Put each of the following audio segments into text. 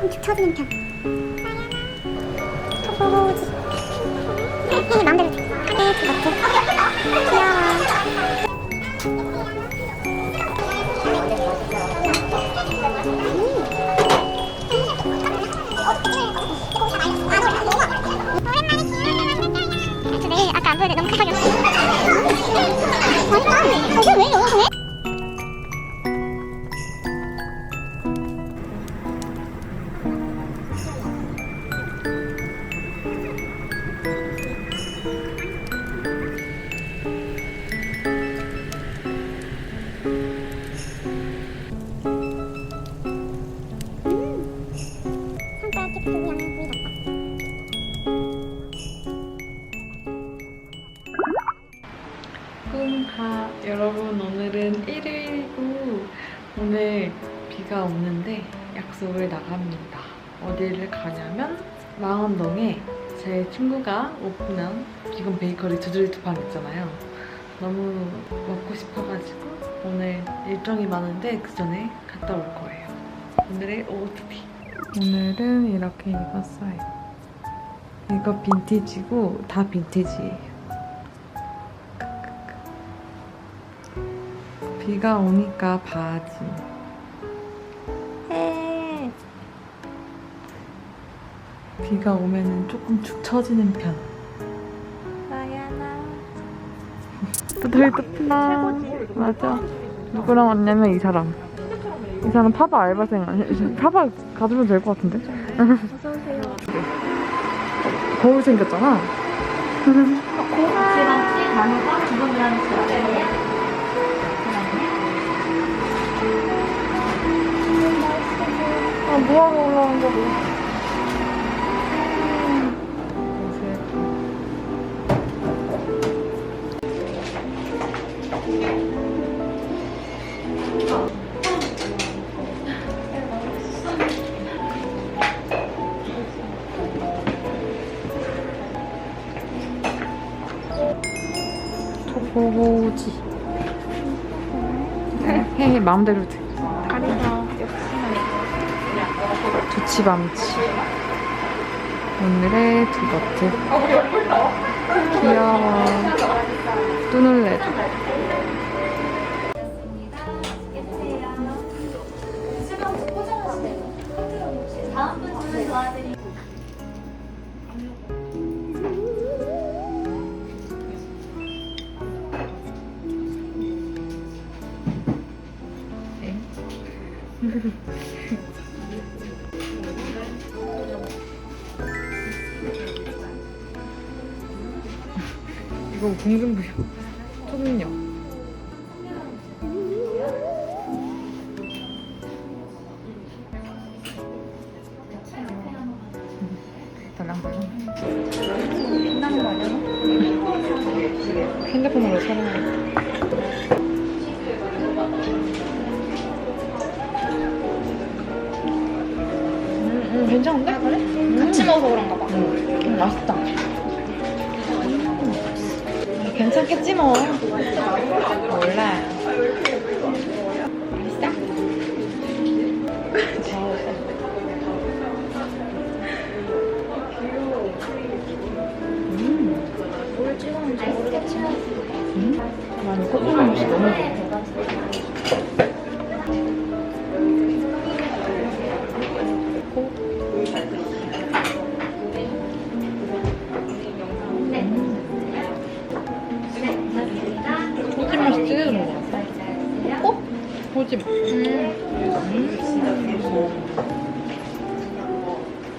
조금 축 처지는 편. 호호호지. 헤헤 마음대로 돼. 하네 같아. 귀여워. 아까 안 보여도 너무 급하게 맛있다. 저게 왜? 오픈한 비건 베이커리 두들두판 있잖아요. 너무 먹고 싶어가지고 오늘 일정이 많은데 그 전에 갔다 올 거예요. 오늘의 오트피. 오늘은 이렇게 입었어요. 이거 빈티지고 다 빈티지예요. 비가 오니까 바지. 비가 오면은 조금 축 처지는 편. 나야나. 부들부들. 최고지. 맞아. 누구랑 왔냐면 이 사람. 이 사람 파바 알바생 아니 파바 가주면 될 것 같은데. 어서오세요. 거울 생겼잖아. 아, 뭐하고 올라온 거고. 해, 해, 마음대로 돼. 두치밤치. 오늘의 두버트 귀여워. 뚜눌레도 이거 공중부여 초능력 몰라. 맛있어? 음, 모르겠지만. 음? 난 코코넛 맛이 너무 좋아.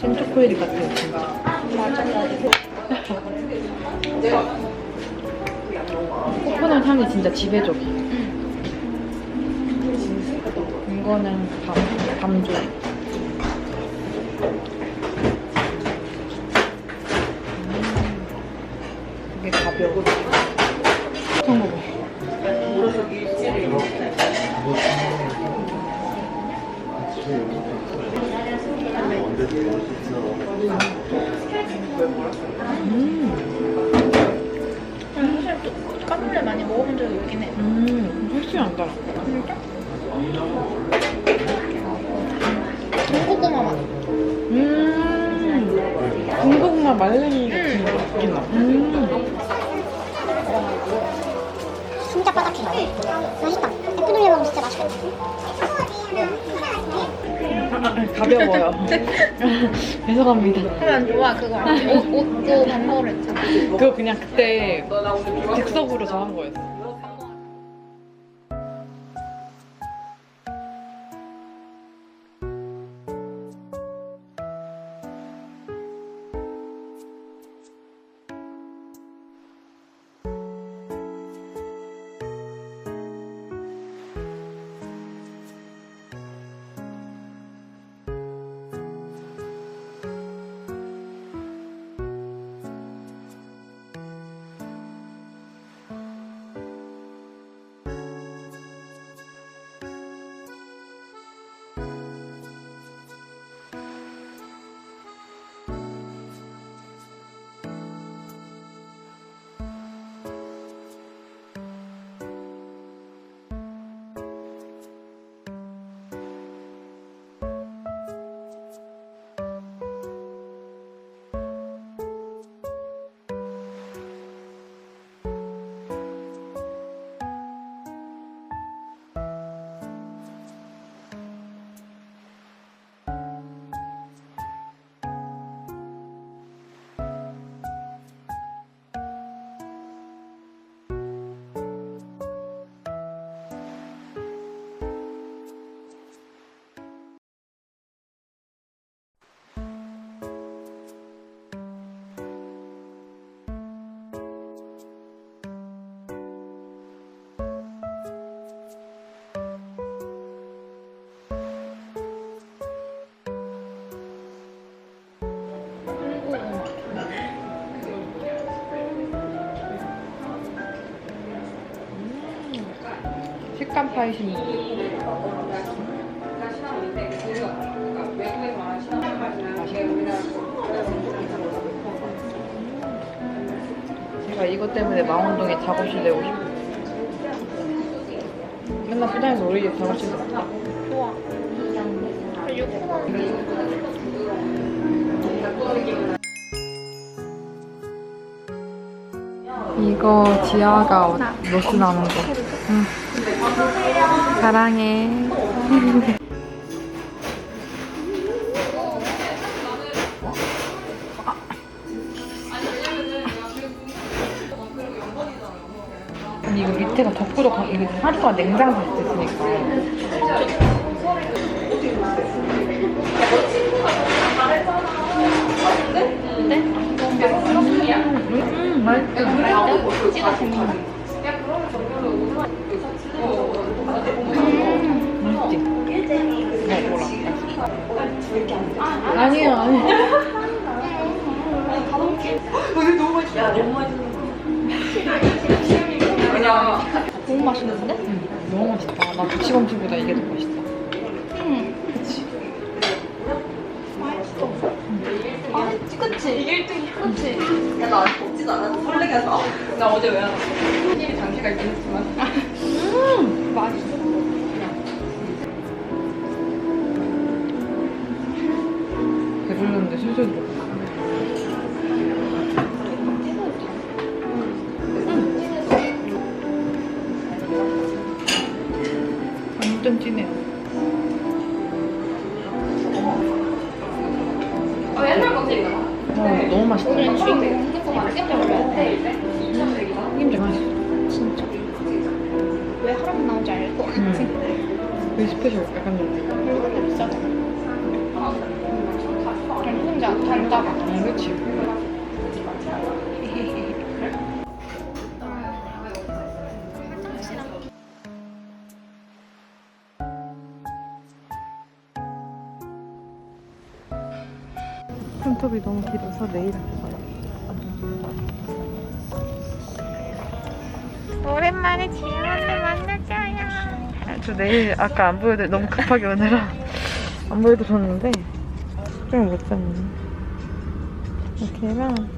생초코일이 같아요, 진짜. 코코넛 향이 진짜 지배적이야. 이거는 밤, 밤조. 이게 가벼워. 까놀레 많이 먹어본 적이 있긴 해. 음, 훨씬 안 달아. 진짜? 군고구마 맛. 음, 군고구마 말랭이 음. 같은 거 같긴 하. 음. 진짜 바삭해. 맛있다. 에크놀레 먹으면 진짜 맛있겠다. 가벼워요. 죄송합니다. 하면 좋아 그거 알지? 옷, 옷도 반대로 했잖아 그거 그냥 그때 즉석으로 정한 거였어. 식감 파이신 제가 이것 때문에 망원동에 작업실 내고 싶어요. 맨날 포장해서 우리 집 작업실 가 좋아 이거 지아가 로스 나는 거. 응. 사랑해. 아니 이거 밑에가 덕구덕한 이게 하루 동안 냉장고에 있으니까 음 맛있어 맛있지? 먹어라 아니에요 아니에요. 너무 맛있는데? 응, 너무 맛있다. 나 부치검치보다 이게 더 맛있다. 응. 그치? 이게 1등이야. 그치? 나 아직 먹지도 않았는데 설레게 해서. 나 어제 왜 왔어? 힘이 장기가 있긴 했지만. 음! 맛있어 응. 그 스페셜 약간 좀 비싸잖아 그냥 혼자 단다가 응, 그치 손톱이 너무 길어서 내일 할 거야. 내일 아까 안 보여드 너무 급하게 오느라 안 보여드렸는데 좀못 잤네. 이렇게 하면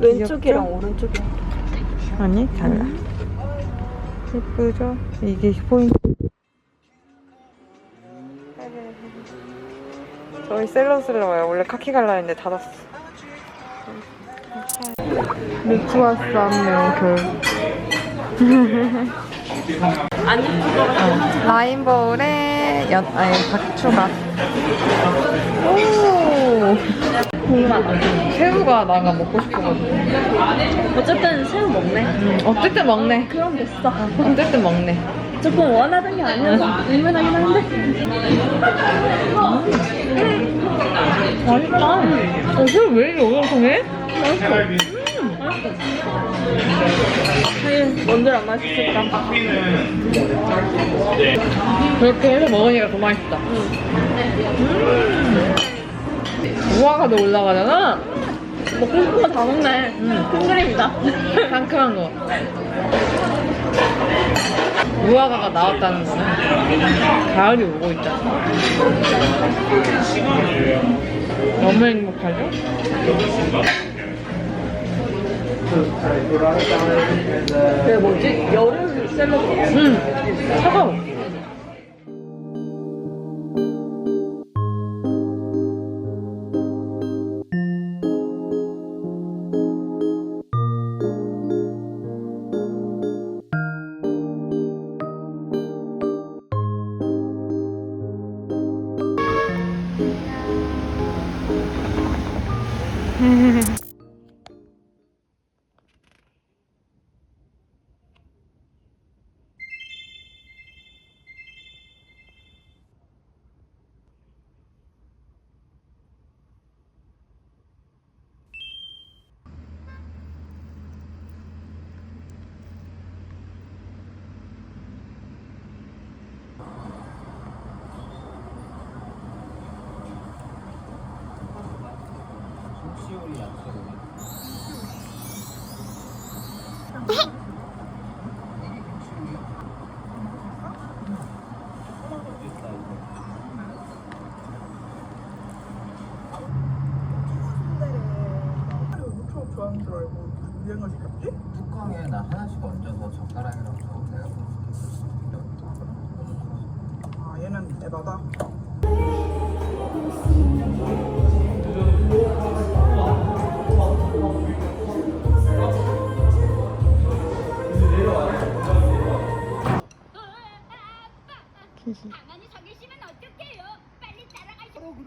왼쪽이랑 귀엽죠? 오른쪽이 아니 달라. 예쁘죠? 이게 포인트. 저희 셀러스를 와요. 원래 카키 갈라 했는데 닫았어. 루트와스 안녕 아니 그거 라인보울에 연 아니 박추가. 오. 새우가 나가 먹고 싶어가지고. 어쨌든 새우 먹네. 어쨌든 먹네. 그럼 됐어. 어쨌든 먹네. 조금 원하던 게 아니어서 의문하긴 한데. 맛있다. 어, 새우 왜 이렇게 오동통해? 사실 뭔들 안 맛있을까? 그렇게 해서 먹으니까 더 맛있다. 음. 우아가 더 올라가잖아. 먹고 싶은 거 다 먹네. 음. 큰 그림이다. 상큼한 거. 무화과가 나왔다는 거는 가을이 오고 있다. 너무 행복하죠? 그게 뭐지? 여름 샐러드. 응, 차가워. 뚜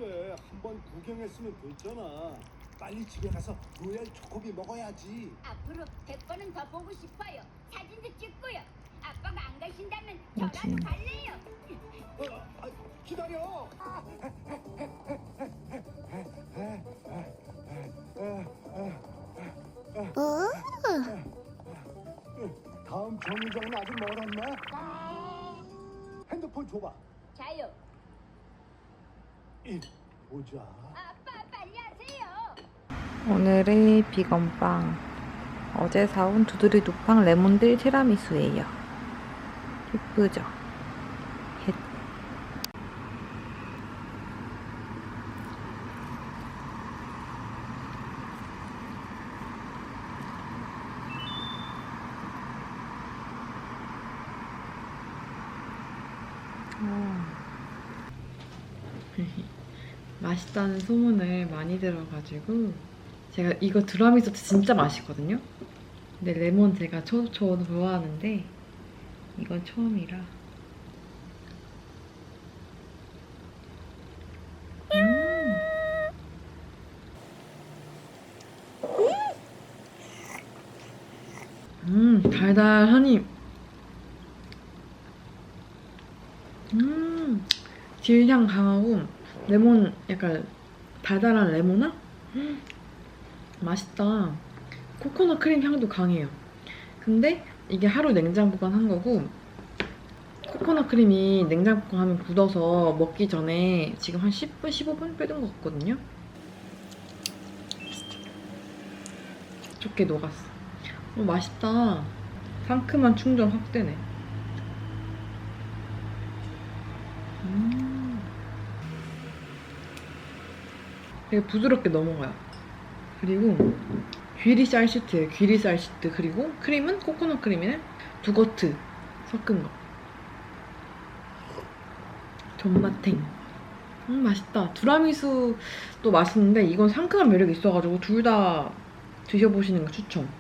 그래 한 번 구경했으면 됐잖아 빨리 집에 가서 로얄 초코비 먹어야지 앞으로 100번은 더 보고 싶어요. 사진도 찍고요. 아빠가 안 가신다면 저라도 갈래요. 어, 아, 기다려 다음 정류장은 아직 멀었나? 핸드폰 줘봐 자요. 이 보자 아빠 빨리 하세요. 오늘의 비건빵. 어제 사온 두드리 두팡 레몬들 티라미수예요. 예쁘죠? 맛있다는 소문을 많이 들어가지고 제가 이거 드라미소트 진짜 맛있거든요. 근데 레몬 제가 초, 저도 좋아하는데 이건 처음이라. 음, 음 달달하니. 음, 질향 강하고 레몬 약간 달달한 레모나? 음, 맛있다. 코코넛 크림 향도 강해요. 근데 이게 하루 냉장 보관한 거고 코코넛 크림이 냉장 보관하면 굳어서 먹기 전에 지금 한 10분, 15분 끓인 것 같거든요. 좋게 녹았어. 어, 맛있다. 상큼한 충전 확 되네. 되게 부드럽게 넘어가요. 그리고 귀리 쌀 시트예요. 귀리 쌀 시트. 그리고 크림은 코코넛 크림이네. 두거트 섞은 거. 존맛탱. 음 맛있다. 두라미수도 맛있는데 이건 상큼한 매력이 있어가지고 둘 다 드셔보시는 거 추천.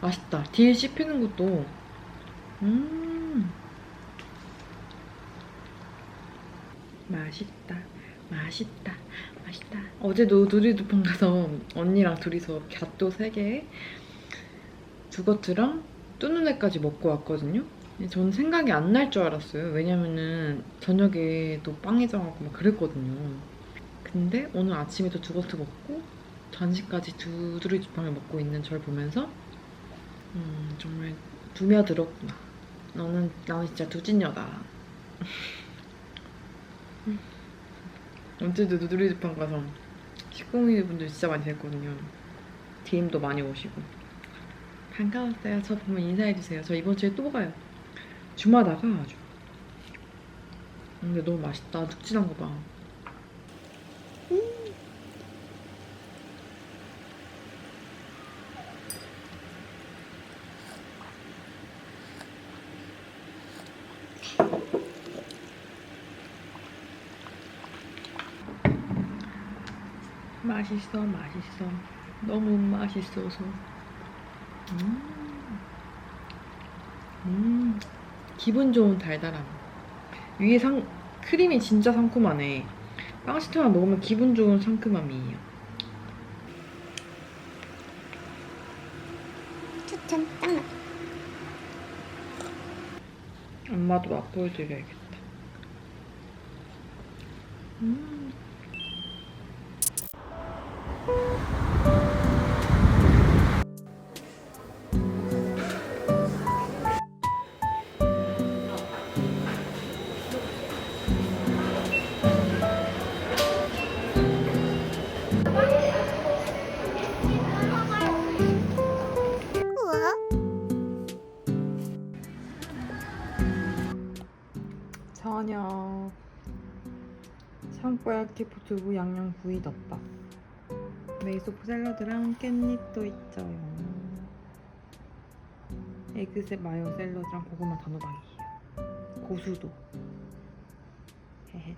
맛있다. 딜 씹히는 것도 음 맛있다. 맛있다. 맛있다. 어제도 누리두판 가서 언니랑 둘이서 갸또 3개 두거트랑 뚜누네까지 먹고 왔거든요. 전 생각이 안 날 줄 알았어요. 왜냐면은 저녁에 또 빵해져가고 막 그랬거든요. 근데 오늘 아침에도 두거트 먹고 간식까지 두드리두빵을 먹고 있는 절 보면서 음 정말 두며들었구나. 너는 나는 진짜 두진녀다. 언제도 누드리즈판 가서 식구미 분들 진짜 많이 뵀거든요. DM도 많이 오시고. 반가웠어요. 저 보면 인사해주세요. 저 이번 주에 또 가요. 주마다가 아주. 근데 너무 맛있다. tuk진한 거 봐. 맛있어, 맛있어. 너무 맛있어서. 음. 음. 기분 좋은 달달함. 위에 상, 크림이 진짜 상큼하네. 빵시트만 먹으면 기분 좋은 상큼함이에요. 추천 딱 맞. 엄마도 맛보여드려야겠다. 음. 샹뽀야키 두부 양념 구이 덮밥 메이소프 샐러드랑 깻잎도 있어요 에그셋 마요 샐러드랑 고구마 단호박이에요. 고수도. 헤헤